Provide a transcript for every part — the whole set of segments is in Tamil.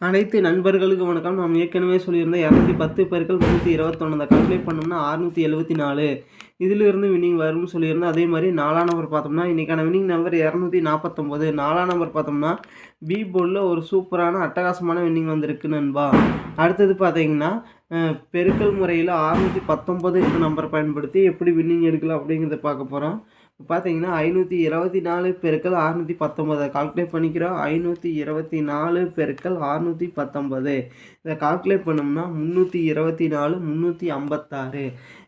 அனைத்து நண்பர்களுக்கு வணக்கம். நாம் ஏற்கனவே சொல்லியிருந்த இரநூத்தி பத்து பெருக்கள் முந்நூற்றி இருபத்தொன்று அந்த கால்குலேட் பண்ணோம்னா அறுநூற்றி எழுபத்தி நாலு. இதிலிருந்து வின்னிங் வரும்னு சொல்லியிருந்தோம் அதே மாதிரி நாலாம் நம்பர் பார்த்தோம்னா இன்றைக்கான வின்னிங் நம்பர் இரநூத்தி நாற்பத்தொம்போது. நாலாம் நம்பர் பார்த்தோம்னா பி போர்டில் ஒரு சூப்பரான அட்டகாசமான வின்னிங் வந்திருக்கு நண்பா. அடுத்தது பார்த்தீங்கன்னா பெருக்கல் முறையில் அறுநூற்றி பத்தொம்பது நம்பர் பயன்படுத்தி எப்படி வின்னிங் எடுக்கலாம் அப்படிங்கிறத பார்க்க போகிறோம் பார்த்தீங்கன்னா ஐநூற்றி இருபத்தி நாலு பெருக்கள் அறுநூற்றி பத்தொம்பதை கால்குலேட் பண்ணிக்கிறோம். ஐநூற்றி இருபத்தி நாலு பெருக்கள் அறுநூற்றி பத்தொம்பது இதை கால்குலேட் பண்ணோம்னா முந்நூற்றி இருபத்தி நாலு முந்நூற்றி ஐம்பத்தாறு.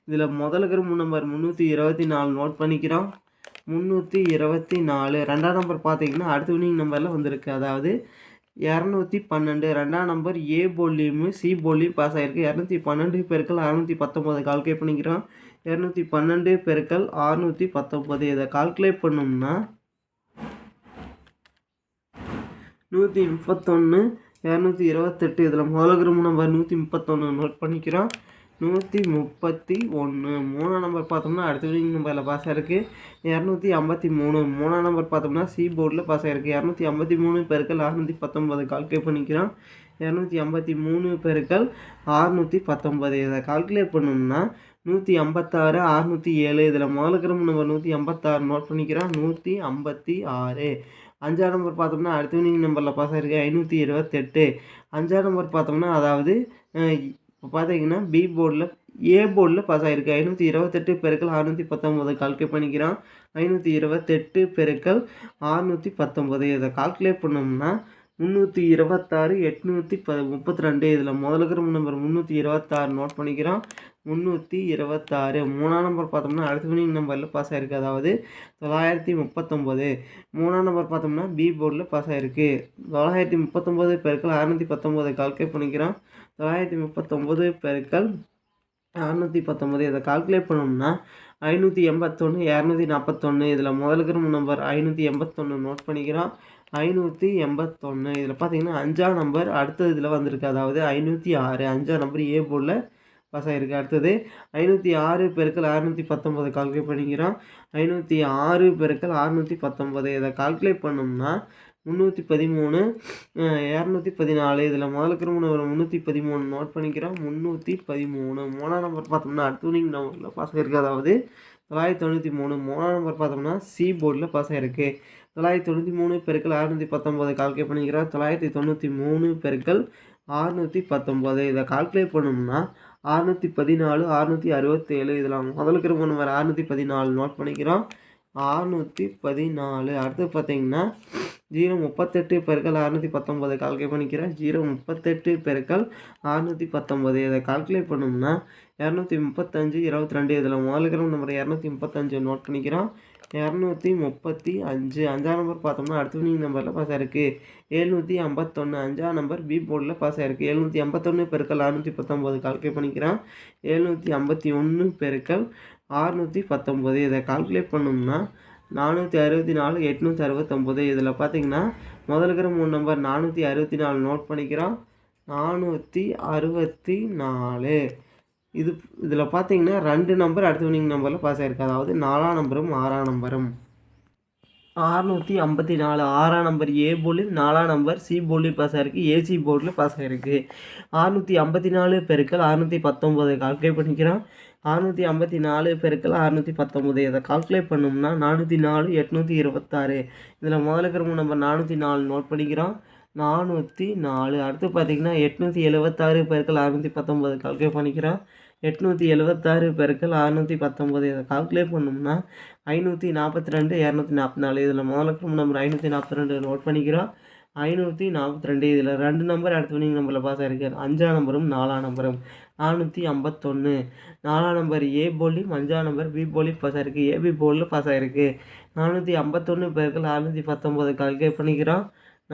இதில் முதல் இருக்கிற நம்பர் முந்நூற்றி இருபத்தி நாலு நோட் பண்ணிக்கிறோம். முந்நூற்றி இருபத்தி நாலு. ரெண்டாம் நம்பர் பார்த்தீங்கன்னா அடுத்த வினிங் நம்பரில் வந்திருக்கு. அதாவது இரநூத்தி பன்னெண்டு. ரெண்டாம் நம்பர் ஏ போலியும் சி போலியும் பாஸ் ஆகிருக்கு இரநூத்தி பன்னெண்டு பெருக்கள் அறநூற்றி பத்தொம்போது. கால்குலேட் பண்ணிக்கிறோம். இரநூத்தி பன்னெண்டு பெருக்கள் அறுநூற்றி பத்தொம்போது. இதை கால்குலேட் பண்ணோம்னா நூற்றி முப்பத்தொன்று இரநூத்தி இருபத்தெட்டு. இதில் முதல்ல நம்பர் நூற்றி முப்பத்தொன்று நோட் பண்ணிக்கிறோம். நூற்றி முப்பத்தி ஒன்று மூணாம் நம்பர் பார்த்தோம்னா அடுத்த வினிங் நம்பரில் பாஸ் ஆகிருக்கு இரநூத்தி ஐம்பத்தி மூணு. மூணாம் நம்பர் பார்த்தோம்னா சி போர்டில் பாஸ் ஆகிருக்கு இரநூத்தி ஐம்பத்தி மூணு பெருக்கள் அறுநூற்றி பத்தொம்பது கால்குலேட் பண்ணிக்கிறோம். இரநூத்தி ஐம்பத்தி மூணு பெருக்கள் அறுநூற்றி பத்தொம்பது இதை கால்குலேட் பண்ணோம்னா நூற்றி ஐம்பத்தாறு அறுநூற்றி ஏழு. இதில் முதல்ல இருக்கிற நம்பர் நூற்றி ஐம்பத்தாறு நோட் பண்ணிக்கிறோம். நூற்றி ஐம்பத்தி ஆறு. அஞ்சாம் நம்பர் பார்த்தோம்னா அடுத்த வினிங் நம்பரில் பாஸ் ஆகிருக்கு ஐநூற்றி இருபத்தெட்டு. அஞ்சாம் நம்பர் பார்த்தோம்னா அதாவது இப்போ பார்த்தீங்கன்னா பி போர்டில் ஏ போர்டில் பாஸ் ஆகிருக்கு ஐநூற்றி இருபத்தெட்டு பெருக்கள் அறுநூற்றி பத்தொம்போது கால்குலேட் பண்ணிக்கிறான். ஐநூற்றி இருபத்தெட்டு பெருக்கள் அறுநூற்றி பத்தொம்போது இதை கால்குலேட் பண்ணோம்னா முந்நூற்றி இருபத்தாறு எட்நூற்றி ப முப்பத்தி ரெண்டு இதில் முதல் இருக்கிற நம்பர் முந்நூற்றி இருபத்தாறு நோட் பண்ணிக்கிறோம். முந்நூற்றி இருபத்தாறு. மூணாம் நம்பர் பார்த்தோம்னா அடுத்த வினிங் நம்பரில் பாஸ் ஆகிருக்கு அதாவது தொள்ளாயிரத்தி முப்பத்தொம்போது. மூணாம் நம்பர் பார்த்தோம்னா பி போர்டில் பாஸ் ஆகிருக்கு தொள்ளாயிரத்தி முப்பத்தொம்போது பெருக்கள் அறுநூற்றி பத்தொம்போது கால்குலேட் பண்ணிக்கிறோம். தொள்ளாயிரத்தி முப்பத்தொம்போது பெருக்கள் அறுநூற்றி பத்தொம்போது. இதை கால்குலேட் பண்ணோம்னா ஐநூற்றி எண்பத்தொன்று இரநூத்தி நாற்பத்தொன்று இதில் முதலுக்கிற நம்பர் ஐநூற்றி எண்பத்தொன்று நோட் பண்ணிக்கிறோம். ஐநூற்றி எண்பத்தொன்று இதில் பார்த்தீங்கன்னா அஞ்சாம் நம்பர் அடுத்தது இதில் வந்திருக்கு. அதாவது ஐநூற்றி ஆறு. அஞ்சாம் நம்பர் ஏ போர்டில் பாஸ் ஆகிருக்கு அடுத்தது ஐநூற்றி ஆறு பெருக்கள் அறுநூற்றி பத்தொம்போது கால்குலேட் பண்ணிக்கிறோம். ஐநூற்றி ஆறு பெருக்கள் அறுநூற்றி பத்தொம்போது இதை கால்குலேட் பண்ணோம்னா முந்நூற்றி பதிமூணு இரநூத்தி பதினாலு. இதில் முதல்ல இருக்கிற நம்பர் முந்நூற்றி பதிமூணு நோட் பண்ணிக்கிறோம். முந்நூற்றி பதிமூணு. மூணாம் நம்பர் பார்த்தோம்னா அடுத்த நம்பரில் பாஸ் ஆகிருக்கு அதாவது தொள்ளாயிரத்தி தொண்ணூற்றி மூணு. மூணாம் நம்பர் பார்த்தோம்னா சி போர்டில் பாஸ் ஆகிருக்கு தொள்ளாயிரத்தி தொண்ணூற்றி மூணு பெருக்கள் அறுநூற்றி பத்தொம்போது கால்குலேட் பண்ணிக்கிறோம். தொள்ளாயிரத்தி தொண்ணூற்றி மூணு பெருக்கள் அறுநூற்றி பத்தொம்போது. இதை கால்குலேட் பண்ணோம்னா அறுநூற்றி பதினாலு அறுநூற்றி அறுபத்தேழு இதில் முதலுக்கு இருக்கிற நம்பர் அறுநூற்றி பதினாலு நோட் பண்ணிக்கிறோம். அறுநூற்றி பதினாலு. அடுத்து பார்த்தீங்கன்னா ஜீரோ முப்பத்தெட்டு பெருக்கள் அறுநூற்றி பத்தொம்போது கால்குலேட் பண்ணிக்கிறேன். ஜீரோ முப்பத்தெட்டு பெருக்கள் அறுநூற்றி பத்தொம்போது இதை கால்குலேட் பண்ணோம்னா இரநூத்தி முப்பத்தஞ்சு இருபத்தி ரெண்டு இதில் முதல்ல இருக்கிற நம்பர் இரநூத்தி முப்பத்தஞ்சு நோட் பண்ணிக்கிறோம். இரநூத்தி முப்பத்தி அஞ்சு. அஞ்சாம் நம்பர் பார்த்தோம்னா அடுத்த வினிங் நம்பரில் பாஸ் ஆயிருக்கு. எழுநூற்றி ஐம்பத்தொன்று அஞ்சாம் நம்பர் பி போர்டில் பாஸ் ஆயிருக்கு. எழுநூற்றி ஐம்பத்தொன்று பெருக்கள் அறுநூற்றி பத்தொம்போது கால்குலேட் பண்ணிக்கிறேன் எழுநூற்றி ஐம்பத்தி ஒன்று பெருக்கள் ஆறுநூற்றி பத்தொம்போது இதை கால்குலேட் பண்ணோம்னா நானூற்றி அறுபத்தி நாலு எட்நூற்றி அறுபத்தொம்போது இதில் பார்த்தீங்கன்னா முதல் இருக்கிற மூணு நம்பர் நானூற்றி அறுபத்தி நாலு நோட் பண்ணிக்கிறோம். நானூற்றி அறுபத்தி நாலு. இது இதில் பார்த்தீங்கன்னா ரெண்டு நம்பர் அடுத்த வினிங் நம்பரில் பாஸ் ஆகிருக்கு அதாவது நாலாம் நம்பரும் ஆறாம் நம்பரும் ஆறுநூற்றி ஐம்பத்தி நாலு. ஆறாம் நம்பர் ஏ போர்டில் நாலாம் நம்பர் சி போலி பாஸ் ஆகிருக்கு ஏசி போர்டில் பாஸ் ஆகிருக்கு ஆறுநூற்றி ஐம்பத்தி நாலு பெருக்கள் அறுநூற்றி பத்தொம்போது கால்குலேட் பண்ணிக்கிறோம். அறுநூற்றி ஐம்பத்தி நாலு பெருக்கள் அறுநூற்றி பத்தொம்போது. இதை கால்குலேட் பண்ணோம்னா நானூற்றி நாலு எட்நூற்றி இருபத்தாறு. இதில் முதல்ல இருக்கிற நம்பர் நானூற்றி நாலு நோட் பண்ணிக்கிறோம். நானூற்றி நாலு. அடுத்து பார்த்தீங்கன்னா எட்நூற்றி எழுபத்தாறு பெருக்கள் அறுநூற்றி பத்தொம்போது கால்குலேட் பண்ணிக்கிறோம். எட்நூற்றி எழுபத்தாறு பெருக்கள் அறுநூற்றி பத்தொம்போது. இதை கால்குலேட் பண்ணோம்னா ஐநூற்றி நாற்பத்தி ரெண்டு இரநூத்தி நாற்பத்தி நாலு. இதில் முதல்ல நம்பர் ஐநூற்றி நாற்பத்தி ரெண்டு நோட் பண்ணிக்கிறோம். ஐநூற்றி நாற்பத்தி ரெண்டு இதில் ரெண்டு நம்பர் அடுத்த வினிங் நம்பரில் பாஸ் ஆகிருக்கு அஞ்சாம் நம்பரும் நாலாம் நம்பரும் நானூற்றி ஐம்பத்தொன்று நாலாம் நம்பர் ஏ போலியும் அஞ்சாம் நம்பர் பி போலியும் பாஸ் ஆகிருக்கு ஏபி போலில் பாஸ் ஆகிருக்கு நானூற்றி ஐம்பத்தொன்று பெருக்கள் அறுநூற்றி பத்தொம்போது கால்குலேட் பண்ணிக்கிறோம்.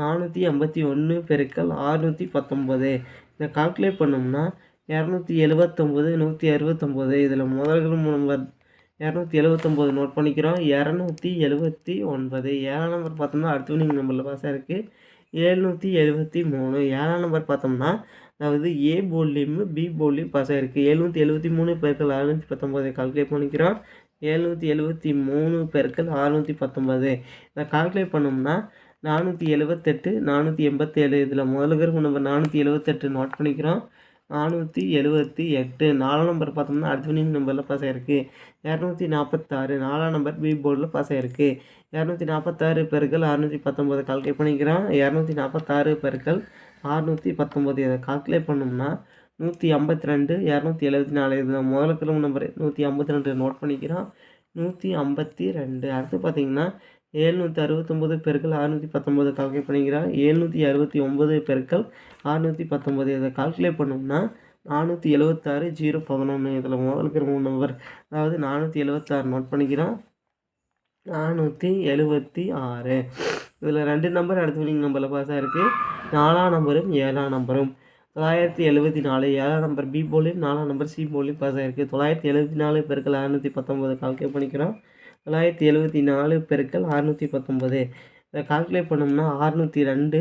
நானூற்றி ஐம்பத்தி ஒன்று பெருக்கள் ஆறுநூற்றி பத்தொம்போது இதை கால்குலேட் பண்ணோம்னா இரநூத்தி எழுபத்தொம்போது நூற்றி அறுபத்தொம்போது இதில் முதல்கள் நம்பர் இரநூத்தி எழுபத்தொம்போது நோட் பண்ணிக்கிறோம். இரநூத்தி எழுபத்தி ஒன்பது. ஏழாம் நம்பர் பார்த்தோம்னா அடுத்த வினிங் நம்பரில் பாஸ் இருக்குது எழுநூற்றி எழுபத்தி மூணு. ஏழாம் நம்பர் பார்த்தோம்னா அதாவது ஏ போர்ட்லேயும் பி போர்ட்லேயும் பாஸ் ஆகிருக்கு எழுநூற்றி எழுபத்தி மூணு பெருக்கள் அறுநூற்றி பத்தொம்போது கால்குலேட் பண்ணிக்கிறோம். எழுநூற்றி எழுபத்தி மூணு பெருக்கள் அறுநூற்றி பத்தொம்போது இதை கால்குலேட் பண்ணோம்னா நானூற்றி எழுபத்தெட்டு நானூற்றி எண்பத்தேழு. இதில் முதல்ல இருக்கிற நம்பர் நானூற்றி எழுபத்தெட்டு நோட் பண்ணிக்கிறோம். நானூற்றி எழுபத்தி எட்டு. நாலாம் நம்பர் பார்த்தோம்னா அர்ஜுனின் நம்பரில் பாஸ் ஆகிருக்கு இரநூத்தி நாற்பத்தாறு. நாலாம் நம்பர் பி போர்டில் பாஸ் ஆகிருக்கு இரநூத்தி நாற்பத்தாறு பெருக்கள் அறுநூற்றி பத்தொம்போது. கால்குலேட் பண்ணிக்கிறோம் இரநூத்தி நாற்பத்தாறு பெருக்கள் அறுநூற்றி பத்தொம்போது. இதை கால்குலேட் பண்ணோம்னா நூற்றி ஐம்பத்தி ரெண்டு இரநூத்தி எழுபத்தி நாலு. இதில் முதல்ல கிலோ நம்பர் நூற்றி ஐம்பத்தி ரெண்டு நோட் பண்ணிக்கிறோம் நூற்றி ஐம்பத்தி ரெண்டு. அடுத்து பார்த்தீங்கன்னா ஏழ்நூற்றி அறுபத்தொம்போது பெருக்கள் அறுநூற்றி பத்தொம்போது கால்குலேட் பண்ணிக்கிறோம் ஏழ்நூற்றி அறுபத்தி ஒம்பது பெருக்கள் அறுநூற்றி பத்தொம்போது இதை கால்குலேட் பண்ணோம்னா நானூற்றி எழுபத்தாறு ஜீரோ பதினொன்று இதில் முதல் இருக்கிற மூணு நம்பர் அதாவது நானூற்றி எழுபத்தாறு நோட் பண்ணிக்கிறோம். நானூற்றி எழுபத்தி ஆறு. இதில் ரெண்டு நம்பர் அடுத்த வினிங் நம்பரில் பாஸ் ஆகிருக்கு நாலாம் நம்பரும் ஏழாம் நம்பரும் தொள்ளாயிரத்தி எழுபத்தி நாலு ஏழாம் நம்பர் பி போலியும் நாலாம் நம்பர் சி போலியும் பாஸ் ஆகிருக்கு தொள்ளாயிரத்தி எழுபத்தி நாலு பெருக்கள் அறுநூற்றி பத்தொம்பது கால்குலேட் பண்ணிக்கிறோம். தொள்ளாயிரத்தி எழுபத்தி நாலு பெருக்கள் அறுநூற்றி பத்தொம்பது இதை கால்குலேட் பண்ணோம்னா அறுநூற்றி ரெண்டு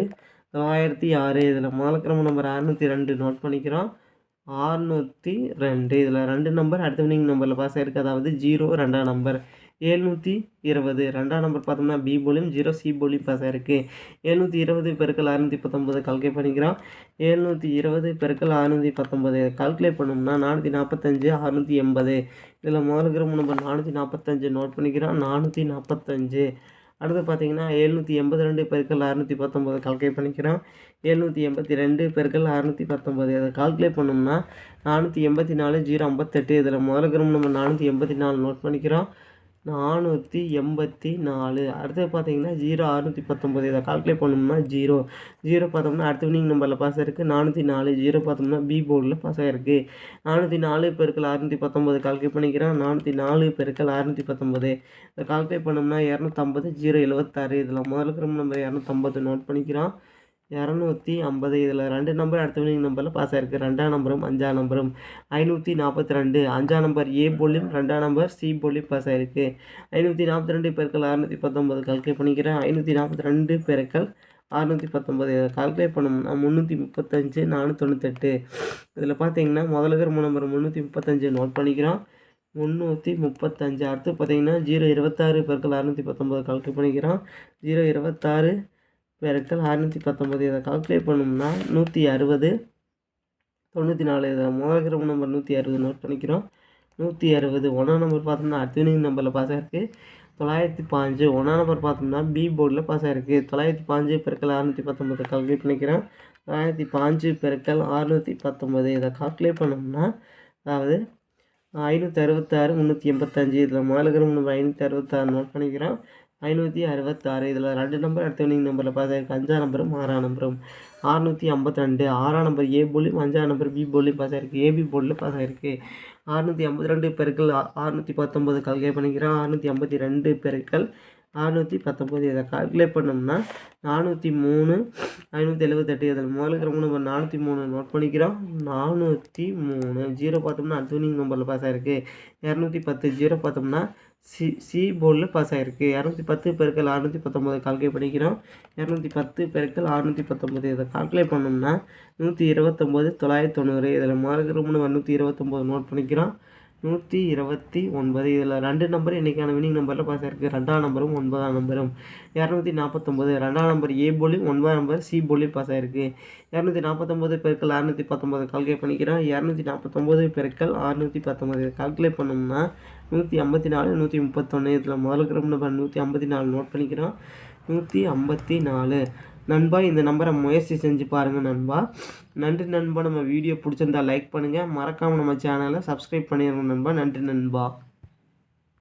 தொள்ளாயிரத்தி ஆறு. இதில் மாலக்கிரம நம்பர் அறுநூற்றி ரெண்டு நோட் பண்ணிக்கிறோம். அறுநூற்றி ரெண்டு. இதில் ரெண்டு நம்பர் அடுத்த வினிங் நம்பரில் பாஸ் ஆகிருக்கு அதாவது ஜீரோ ரெண்டாம் நம்பர் ஏழ்நூற்றி இருபது. ரெண்டாம் நம்பர் பார்த்தோம்னா பி போலியும் ஜீரோ சி போலியும் பாஸ் இருக்குது ஏழ்நூற்றி இருபது பெருக்கள் அறுநூற்றி பத்தொம்பது கால்குலேட் பண்ணிக்கிறோம். ஏழ்நூற்றி இருபது பெருக்கள் அறுநூற்றி பத்தொம்பது கால்குலேட் பண்ணோம்னா நானூற்றி நாற்பத்தஞ்சு அறுநூற்றி எண்பது. இதில் முதல் கிராம் நம்பர் நானூற்றி நாற்பத்தஞ்சு நோட் பண்ணிக்கிறோம். நானூற்றி நாற்பத்தஞ்சு அடுத்து பார்த்தீங்கன்னா எழுநூற்றி எண்பது ரெண்டு பெருக்கள் அறுநூற்றி பத்தொம்பது கால்குலேட் பண்ணிக்கிறோம். எழுநூற்றி எண்பத்தி ரெண்டு பெருக்கள் அறுநூற்றி பத்தொம்பது அதை கால்குலேட் பண்ணோம்னா நானூற்றி எண்பத்தி நாலு ஜீரோ ஐம்பத்தெட்டு. இதில் முதல் கிரம் நம்ம நானூற்றி எண்பத்தி நாலு நோட் பண்ணிக்கிறோம். நானூற்றி எண்பத்தி நாலு. அடுத்தது பார்த்தீங்கன்னா ஜீரோ அறுநூற்றி பத்தொம்பது இதை கால்குலேட் பண்ணோம்னா ஜீரோ. ஜீரோ பார்த்தோம்னா அடுத்த வினிங் நம்பரில் பாஸ் ஆயிருக்கு. நானூற்றி நாலு. ஜீரோ பார்த்தோம்னா பி போர்டில் பாஸ் ஆயிருக்கு. நானூற்றி நாலு பெருக்கள் அறுநூற்றி பத்தொம்பது கால்குலேட் பண்ணிக்கிறேன். நானூற்றி நாலு பெருக்கள் அறுநூற்றி பத்தொம்பது இதை கால்குலேட் பண்ணோம்னா இரநூத்தம்பது ஜீரோ எழுபத்தாறு இதில் முதல் கிரம நம்பர் இரநூத்தம்பது நோட் பண்ணிக்கிறோம். இரநூத்தி ஐம்பது இதில் ரெண்டு நம்பர் அடுத்த வினிங் நம்பரில் பாஸ் ஆகிருக்கு ரெண்டாம் நம்பரும் அஞ்சாம் நம்பரும் ஐநூற்றி நாற்பத்தி ரெண்டு அஞ்சாம் நம்பர் ஏ போலியும் ரெண்டாம் நம்பர் சி போலியும் பாஸ் ஆகிருக்கு ஐநூற்றி நாற்பத்தி ரெண்டு பெருக்கள் அறுநூற்றி பத்தொம்பது கால்குலேட் பண்ணிக்கிறேன். ஐநூற்றி நாற்பத்தி ரெண்டு பேருக்கள் அறுநூற்றி பத்தொம்பது கால்குலேட் பண்ணோம்னா முந்நூற்றி முப்பத்தஞ்சு நானூற்றி தொண்ணூத்தெட்டு. இதில் பார்த்தீங்கன்னா முதல்ல இருக்கிற நம்பர் முந்நூற்றி முப்பத்தஞ்சு நோட் பண்ணிக்கிறோம். முந்நூற்றி முப்பத்தஞ்சு. அடுத்து பார்த்தீங்கன்னா ஜீரோ இருபத்தாறு பேருக்கள் அறுநூற்றி பத்தொம்பது கால்குலேட் பண்ணிக்கிறோம். ஜீரோ இருபத்தாறு பெருக்கள் அறுநூற்றி பத்தொம்பது இதை கால்குலேட் பண்ணோம்னா நூற்றி அறுபது தொண்ணூற்றி நாலு இதை முதல் கிரம நம்பர் நூற்றி அறுபது நோட் பண்ணிக்கிறோம். நூற்றி அறுபது ஒன்றாம் நம்பர் பார்த்தோம்னா அத்வினிங் நம்பரில் பாஸ் ஆகிருக்கு தொள்ளாயிரத்தி பாஞ்சு ஒன்றாம் நம்பர் பார்த்தோம்னா பி போர்டில் பாஸ் ஆகிருக்கு தொள்ளாயிரத்தி பாஞ்சு பெருக்கள் அறுநூற்றி பத்தொம்பது கால்குலேட் பண்ணிக்கிறேன் தொள்ளாயிரத்தி பாஞ்சு பெருக்கள் அறுநூற்றி பத்தொம்பது இதை கால்குலேட் பண்ணோம்னா அதாவது ஐநூற்றி அறுபத்தாறு முந்நூற்றி எண்பத்தஞ்சு இதில் முதல் கிராம் நம்பர் ஐநூற்றி அறுபத்தாறு நோட் பண்ணிக்கிறோம். ஐநூற்றி அறுபத்தாறு. இதில் ரெண்டு நம்பர் அடுத்த வினிங் நம்பரில் பாஸ் ஆகிருக்கு அஞ்சாம் நம்பரும் ஆறாம் நம்பரும் அறுநூற்றி ஐம்பத்தி ரெண்டு. ஆறாம் நம்பர் ஏ போலியும் அஞ்சாம் நம்பர் பி போலியும் பாஸ் ஆகிருக்கு ஏபி போலில் பாஸ் ஆகிருக்கு அறுநூற்றி ஐம்பத்தி ரெண்டு பெருக்கள் அறுநூற்றி பத்தொம்பது கால்குலேட் பண்ணிக்கிறோம் அறுநூற்றி ஐம்பத்தி ரெண்டு பெருக்கள் அறுநூற்றி பத்தொம்பது இதை கால்குலேட் பண்ணோம்னா நானூற்றி மூணு ஐநூற்றி எழுபத்தெட்டு இதில் முதல்ல இருக்கிற நம்பர் நானூற்றி மூணு நோட் பண்ணிக்கிறோம். நானூற்றி மூணு. ஜீரோ பார்த்தோம்னா அடுத்த வினிங் நம்பரில் பாஸ் ஆகிருக்கு இரநூத்தி பத்து. ஜீரோ பார்த்தோம்னா சி சி போர்டில் பாஸ் ஆகிருக்கு இரநூத்தி பத்து பெருக்கள் அறுநூற்றி பத்தொம்பது கால்குலேட் பண்ணிக்கிறோம். இரநூத்தி பத்து பெருக்கள் அறுநூற்றி பத்தொம்பது இதை கால்குலேட் பண்ணோம்னா நூற்றி இருபத்தொம்போது தொள்ளாயிரத்தி தொண்ணூறு. இதில் மார்க் மூணு நூற்றி இருபத்தொம்போது நோட் பண்ணிக்கிறோம். நூற்றி இருபத்தி ஒன்பது. இதில் ரெண்டு நம்பர் இன்றைக்கான வினிங் நம்பரில் பாஸ் ஆயிருக்கு ரெண்டாம் நம்பரும் ஒன்பதாம் நம்பரும் இரநூத்தி நாற்பத்தொம்போது ரெண்டாம் நம்பர் ஏ போலியும் ஒன்பதாம் நம்பர் சி போலியும் பாஸ் ஆயிருக்கு இரநூத்தி நாற்பத்தொம்போது பெருக்கள் அறுநூற்றி பத்தொம்போது கால்குலேட் பண்ணிக்கிறோம். இரநூத்தி நாற்பத்தொம்போது பெருக்கள் அறுநூற்றி பத்தொம்போது கால்குலேட் பண்ணோம்னா நூற்றி ஐம்பத்தி நாலு நூற்றி முப்பத்தொன்று இதில் முதல் கிரம் நம்பர் நூற்றி ஐம்பத்தி நாலு நோட் பண்ணிக்கிறோம். நூற்றி ஐம்பத்தி நாலு. நண்பா இந்த நம்பரை முயற்சி செஞ்சு பாருங்கள் நண்பா. நன்றி நண்பா. நம்ம வீடியோ பிடிச்சிருந்தா லைக் பண்ணுங்கள் மறக்காமல் நம்ம சேனலை சப்ஸ்கிரைப் பண்ணிடுங்க நண்பா. நன்றி நண்பா.